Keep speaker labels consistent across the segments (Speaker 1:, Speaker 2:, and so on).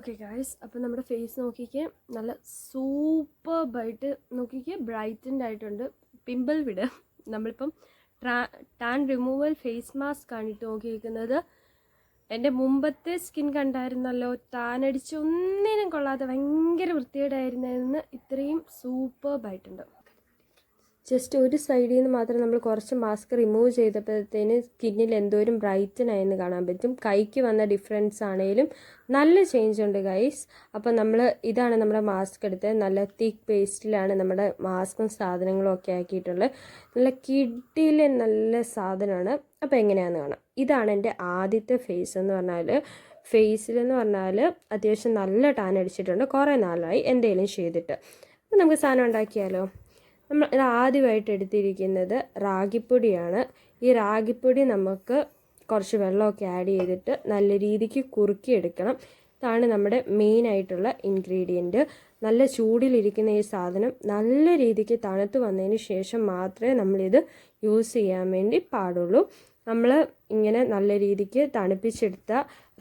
Speaker 1: Okay guys അപ്പോൾ നമ്മുടെ face നോക്കിക്ക്. നല്ല സൂപ്പർബായിട്ട് നോക്കിക്ക് ബ്രൈറ്റൻഡ് ആയിട്ടുണ്ട്. പിമ്പിൾ വിട്. നമ്മളിപ്പം ട്രാ ടാൻ റിമൂവൽ ഫേസ് മാസ്ക് ആണ് ഇട്ട് നോക്കിയിരിക്കുന്നത്. എന്റെ മുമ്പത്തെ സ്കിൻ കണ്ടായിരുന്നല്ലോ ടാൻ അടിച്ച് ഒന്നിനും കൊള്ളാതെ ഭയങ്കര വൃത്തികേടായിരുന്നതെന്ന് ഇത്രയും സൂപ്പർബായിട്ടുണ്ട് ജസ്റ്റ് ഒരു സൈഡിൽ നിന്ന് മാത്രം നമ്മൾ കുറച്ച് മാസ്ക് റിമൂവ് ചെയ്തപ്പോഴത്തേന് സ്കിന്നിൽ എന്തോരം ബ്രൈറ്റൻ ആയെന്ന് കാണാൻ പറ്റും. കൈക്ക് വന്ന ഡിഫറൻസ് ആണെങ്കിലും നല്ല ചേഞ്ച് ഉണ്ട് ഗൈസ് അപ്പോൾ നമ്മൾ ഇതാണ് നമ്മുടെ മാസ്ക് എടുത്ത് നല്ല തിക്ക് പേസ്റ്റിലാണ് നമ്മുടെ മാസ്കും സാധനങ്ങളും ഒക്കെ ആക്കിയിട്ടുള്ളത്. നല്ല കിഡിലെ നല്ല സാധനമാണ്. അപ്പോൾ എങ്ങനെയാണെന്ന് കാണാം. ഇതാണ് എന്റെ ആദ്യത്തെ ഫേസ് എന്ന് പറഞ്ഞാൽ ഫേസിലെന്ന് പറഞ്ഞാൽ അത്യാവശ്യം നല്ല ടാൻ അടിച്ചിട്ടുണ്ട്. കുറേ നാളായി എന്തെങ്കിലും ചെയ്തിട്ട്. അപ്പോൾ നമുക്ക് സാധനം ഉണ്ടാക്കിയാലോ? നമ്മൾ ഇത് ആദ്യമായിട്ട് എടുത്തിരിക്കുന്നത് റാഗിപ്പൊടിയാണ്. ഈ റാഗിപ്പൊടി നമുക്ക് കുറച്ച് വെള്ളമൊക്കെ ആഡ് ചെയ്തിട്ട് നല്ല രീതിക്ക് കുറുക്കിയെടുക്കണം. ഇതാണ് നമ്മുടെ മെയിൻ ആയിട്ടുള്ള ഇൻഗ്രീഡിയന്റ് നല്ല ചൂടിലിരിക്കുന്ന ഈ സാധനം നല്ല രീതിക്ക് തണുത്ത് വന്നതിന് ശേഷം മാത്രമേ നമ്മളിത് യൂസ് ചെയ്യാൻ വേണ്ടി പാടുള്ളൂ. നമ്മൾ ഇങ്ങനെ നല്ല രീതിക്ക് തണുപ്പിച്ചെടുത്ത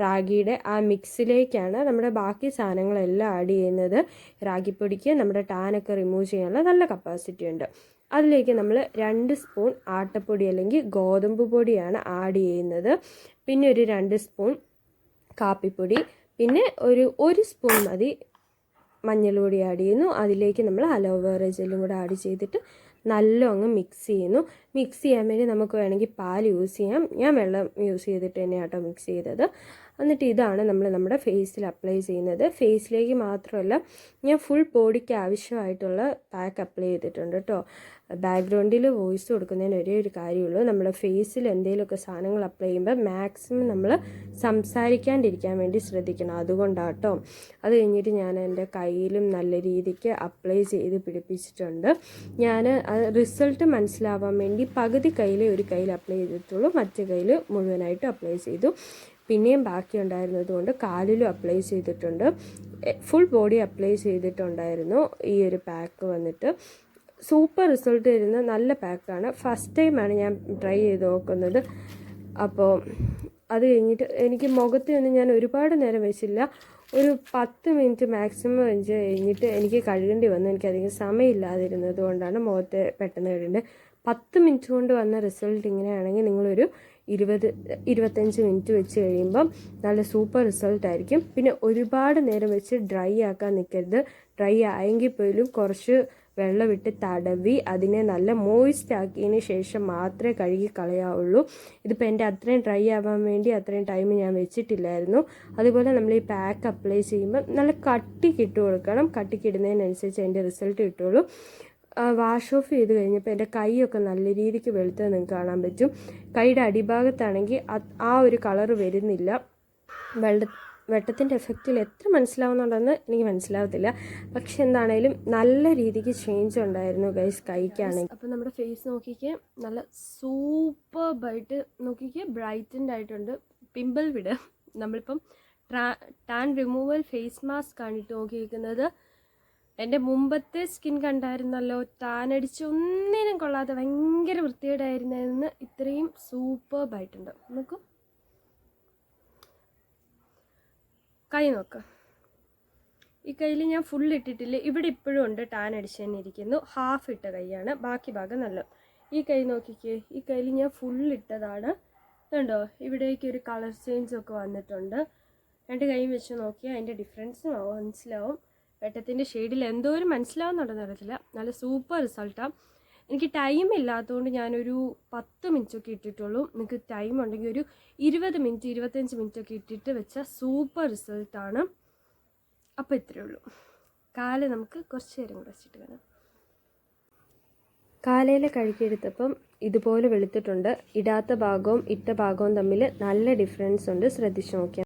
Speaker 1: റാഗിയുടെ ആ മിക്സിലേക്കാണ് നമ്മുടെ ബാക്കി സാധനങ്ങളെല്ലാം ആഡ് ചെയ്യുന്നത്. റാഗിപ്പൊടിക്ക് നമ്മുടെ ടാനൊക്കെ റിമൂവ് ചെയ്യാനുള്ള നല്ല കപ്പാസിറ്റി ഉണ്ട്. അതിലേക്ക് നമ്മൾ രണ്ട് സ്പൂൺ ആട്ടപ്പൊടി അല്ലെങ്കിൽ ഗോതമ്പ് പൊടിയാണ് ആഡ് ചെയ്യുന്നത്. പിന്നെ ഒരു രണ്ട് സ്പൂൺ കാപ്പിപ്പൊടി. പിന്നെ ഒരു ഒരു സ്പൂൺ മതി മഞ്ഞൾ പൊടി ആഡ് ചെയ്യുന്നു. അതിലേക്ക് നമ്മൾ അലോവേറ ജെല്ലും കൂടെ ആഡ് ചെയ്തിട്ട് നല്ല അങ്ങ് മിക്സ് ചെയ്യുന്നു. മിക്സ് ചെയ്യാൻ വേണ്ടി നമുക്ക് വേണമെങ്കിൽ പാൽ യൂസ് ചെയ്യാം. ഞാൻ വെള്ളം യൂസ് ചെയ്തിട്ട് തന്നെയാട്ടോ മിക്സ് ചെയ്തത്. എന്നിട്ട് ഇതാണ് നമ്മൾ നമ്മുടെ ഫേസിൽ അപ്ലൈ ചെയ്യുന്നത്. ഫേസിലേക്ക് മാത്രമല്ല ഞാൻ ഫുൾ ബോഡിക്ക് ആവശ്യമായിട്ടുള്ള പാക്ക് അപ്ലൈ ചെയ്തിട്ടുണ്ട് കേട്ടോ ബാക്ക്ഗ്രൗണ്ടിൽ വോയിസ് കൊടുക്കുന്നതിന് ഒരേ ഒരു കാര്യമുള്ളൂ. നമ്മുടെ ഫേസിൽ എന്തെങ്കിലുമൊക്കെ സാധനങ്ങൾ അപ്ലൈ ചെയ്യുമ്പോൾ മാക്സിമം നമ്മൾ സംസാരിക്കാണ്ടിരിക്കാൻ വേണ്ടി ശ്രദ്ധിക്കണം. അതുകൊണ്ടാണ് കേട്ടോ അത് കഴിഞ്ഞിട്ട് ഞാൻ എന്റെ കയ്യിലും നല്ല രീതിക്ക് അപ്ലൈ ചെയ്ത് പിടിപ്പിച്ചിട്ടുണ്ട്. ഞാൻ റിസൾട്ട് മനസ്സിലാവാൻ വേണ്ടി പകുതി കയ്യിൽ ഒരു കയ്യിൽ അപ്ലൈ ചെയ്തിട്ടുള്ളൂ. മറ്റേ കയ്യിൽ മുഴുവനായിട്ട് അപ്ലൈ ചെയ്തു. പിന്നെയും ബാക്കി ഉണ്ടായിരുന്നത് കൊണ്ട് കാലിലും അപ്ലൈ ചെയ്തിട്ടുണ്ട്. ഫുൾ ബോഡി അപ്ലൈ ചെയ്തിട്ടുണ്ടായിരുന്നു ഈ ഒരു പാക്ക് വന്നിട്ട്. സൂപ്പർ റിസൾട്ട് തരുന്ന നല്ല പാക്കാണ് ഫസ്റ്റ് ടൈമാണ് ഞാൻ ട്രൈ ചെയ്ത് നോക്കുന്നത്. അപ്പോൾ അത് കഴിഞ്ഞിട്ട് എനിക്ക് മുഖത്തൊന്നും ഞാൻ ഒരുപാട് നേരം വെച്ചില്ല. ഒരു പത്ത് മിനിറ്റ് മാക്സിമം വെച്ച് കഴിഞ്ഞിട്ട് എനിക്ക് കഴുകേണ്ടി വന്നു. എനിക്കധികം സമയമില്ലാതിരുന്നത് കൊണ്ടാണ് മുഖത്തെ പെട്ടെന്ന് കഴുകേണ്ടത്. പത്ത് മിനിറ്റ് കൊണ്ട് വന്ന റിസൾട്ട് ഇങ്ങനെയാണെങ്കിൽ നിങ്ങളൊരു ഇരുപത് ഇരുപത്തഞ്ച് മിനിറ്റ് വെച്ച് കഴിയുമ്പം നല്ല സൂപ്പർ റിസൾട്ട് ആയിരിക്കും. പിന്നെ ഒരുപാട് നേരം വെച്ച് ഡ്രൈ ആക്കാൻ നിൽക്കരുത്. ഡ്രൈ ആയെങ്കിൽ പോലും കുറച്ച് വെള്ളമിട്ട് തടവി അതിനെ നല്ല മോയിസ്റ്റ് ആക്കിയതിന് ശേഷം മാത്രമേ കഴുകി കളയാവുള്ളൂ. ഇതിപ്പോൾ എന്റെ അത്രയും ഡ്രൈ ആവാൻ വേണ്ടി അത്രയും ടൈം ഞാൻ വെച്ചിട്ടില്ലായിരുന്നു. അതുപോലെ നമ്മൾ ഈ പാക്ക് അപ്ലൈ ചെയ്യുമ്പോൾ നല്ല കട്ടിക്ക് ഇട്ട് കൊടുക്കണം. കട്ടിക്ക് ഇടുന്നതിനനുസരിച്ച് അതിന്റെ റിസൾട്ട് കിട്ടുള്ളൂ. വാഷ് ഓഫ് ചെയ്ത് കഴിഞ്ഞപ്പോൾ എന്റെ കൈയൊക്കെ നല്ല രീതിക്ക് വെളുത്തത് നിങ്ങൾക്ക് കാണാൻ പറ്റും. കൈയുടെ അടിഭാഗത്താണെങ്കിൽ ആ ഒരു കളർ വരുന്നില്ല. വെള്ള വെട്ടത്തിന്റെ എഫക്റ്റിൽ എത്ര മനസ്സിലാവുന്നുണ്ടെന്ന് എനിക്ക് മനസ്സിലാവത്തില്ല. പക്ഷെ എന്താണേലും നല്ല രീതിക്ക് ചേഞ്ച് ഉണ്ടായിരുന്നു ഗൈസ് കൈക്കാണെങ്കിൽ. അപ്പോൾ നമ്മുടെ ഫേസ് നോക്കിക്കേ നല്ല സൂപ്പർബായിട്ട് നോക്കിക്കേ ബ്രൈറ്റൻഡ് ആയിട്ടുണ്ട്. പിമ്പിൾ വിട്. നമ്മളിപ്പം ടാൻ റിമൂവൽ ഫേസ് മാസ്ക് ആണ് ഇട്ട് നോക്കിയിരിക്കുന്നത്. എന്റെ മുമ്പത്തെ സ്കിൻ കണ്ടായിരുന്നല്ലോ ടാൻ അടിച്ച് ഒന്നിനും കൊള്ളാതെ ഭയങ്കര വൃത്തികേടായിരുന്നെന്ന് ഇത്രയും സൂപ്പർബായിട്ടുണ്ട് നോക്കൂ. കൈ നോക്ക്. ഈ കയ്യിൽ ഞാൻ ഫുൾ ഇട്ടിട്ടില്ല. ഇവിടെ ഇപ്പോഴും ഉണ്ട് ടാൻ അടിച്ച് തന്നെ ഇരിക്കുന്നു. ഹാഫ് ഇട്ട കൈയാണ്. ബാക്കി ഭാഗം നല്ല ഈ കൈ നോക്കിക്കേ. ഈ കയ്യിൽ ഞാൻ ഫുൾ ഇട്ടതാണ്. കണ്ടോ? ഇവിടേക്ക് ഒരു കളർ ചേഞ്ച് ഒക്കെ വന്നിട്ടുണ്ട്. രണ്ട് കൈയും വെച്ച് നോക്കിയാൽ അതിന്റെ ഡിഫറൻസ് മനസ്സിലാവും. വെട്ടത്തിന്റെ ഷെയ്ഡിൽ എന്തോ ഒരു മനസ്സിലാവുന്നുണ്ടെന്ന് അറിയത്തില്ല. നല്ല സൂപ്പർ റിസൾട്ടാണ് എനിക്ക് ടൈം ഇല്ലാത്തതുകൊണ്ട് ഞാനൊരു പത്ത് മിനിറ്റൊക്കെ ഇട്ടിട്ടുള്ളൂ. നിങ്ങൾക്ക് ടൈം ഉണ്ടെങ്കിൽ ഒരു ഇരുപത് മിനിറ്റ് ഇരുപത്തഞ്ച് മിനിറ്റൊക്കെ ഇട്ടിട്ട് വെച്ച സൂപ്പർ റിസൾട്ടാണ് അപ്പോൾ ഇത്രയേ ഉള്ളൂ. കാല നമുക്ക് കുറച്ച് നേരം കൂടെ വെച്ചിട്ട് കാണാം. കാലയിൽ കഴുകിയെടുത്തപ്പം ഇതുപോലെ വെളുത്തിട്ടുണ്ട്. ഇടാത്ത ഭാഗവും ഇട്ട ഭാഗവും തമ്മിൽ നല്ല ഡിഫറൻസ് ഉണ്ട്. ശ്രദ്ധിച്ചു നോക്കിയാൽ